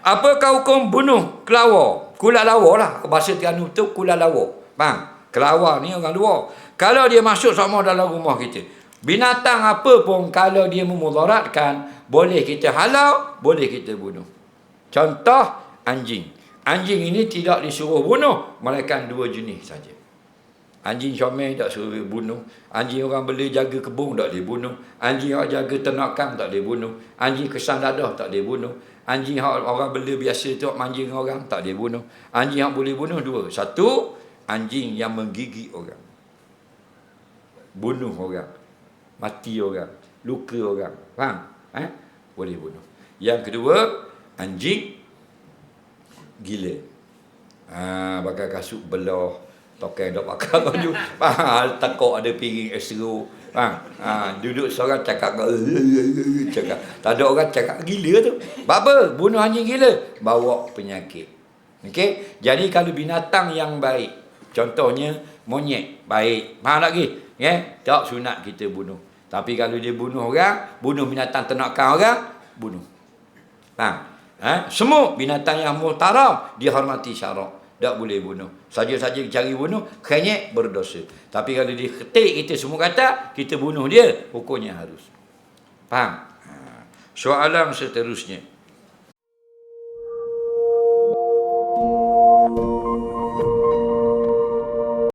Apakah hukum bunuh kelawar? Kula lawa lah. Bahasa Terengganu tu kula lawa. Faham? Kelawar ni orang luar. Kalau dia masuk sama dalam rumah kita. Binatang apa pun kalau dia memudaratkan, boleh kita halau, boleh kita bunuh. Contoh, anjing. Anjing ini tidak disuruh bunuh, melainkan dua jenis saja. Anjing comel tak suruh bunuh. Anjing orang beli jaga kebun tak boleh bunuh. Anjing orang jaga ternakan tak boleh bunuh. Anjing kesan dadah tak boleh bunuh. Anjing orang beli biasa tu manjing orang tak boleh bunuh. Anjing yang boleh bunuh dua. Satu, anjing yang menggigit orang. Bunuh orang. Mati orang. Luka orang. Faham? Eh? Boleh bunuh. Yang kedua, anjing gila. Ha, bakal kasut belah. Tokai dok bakal baju. Faham? Takut ada piring esro. Faham? Ha, duduk seorang cakap. cakap. Tak ada orang cakap gila tu. Apa? Bunuh anjing gila. Bawa penyakit. Okey? Jadi kalau binatang yang baik. Contohnya monyet. Baik. Faham lagi? Ya? Tak sunat kita bunuh. Tapi kalau dia bunuh orang, bunuh binatang ternakan orang, bunuh. Faham? Ha? Semua binatang yang muhtaram, dihormati syarak. Tak boleh bunuh. Saja-saja cari bunuh, kenyek berdosa. Tapi kalau dia ketik kita semua kata, kita bunuh dia, hukumnya harus. Faham? Ha. Soalan seterusnya.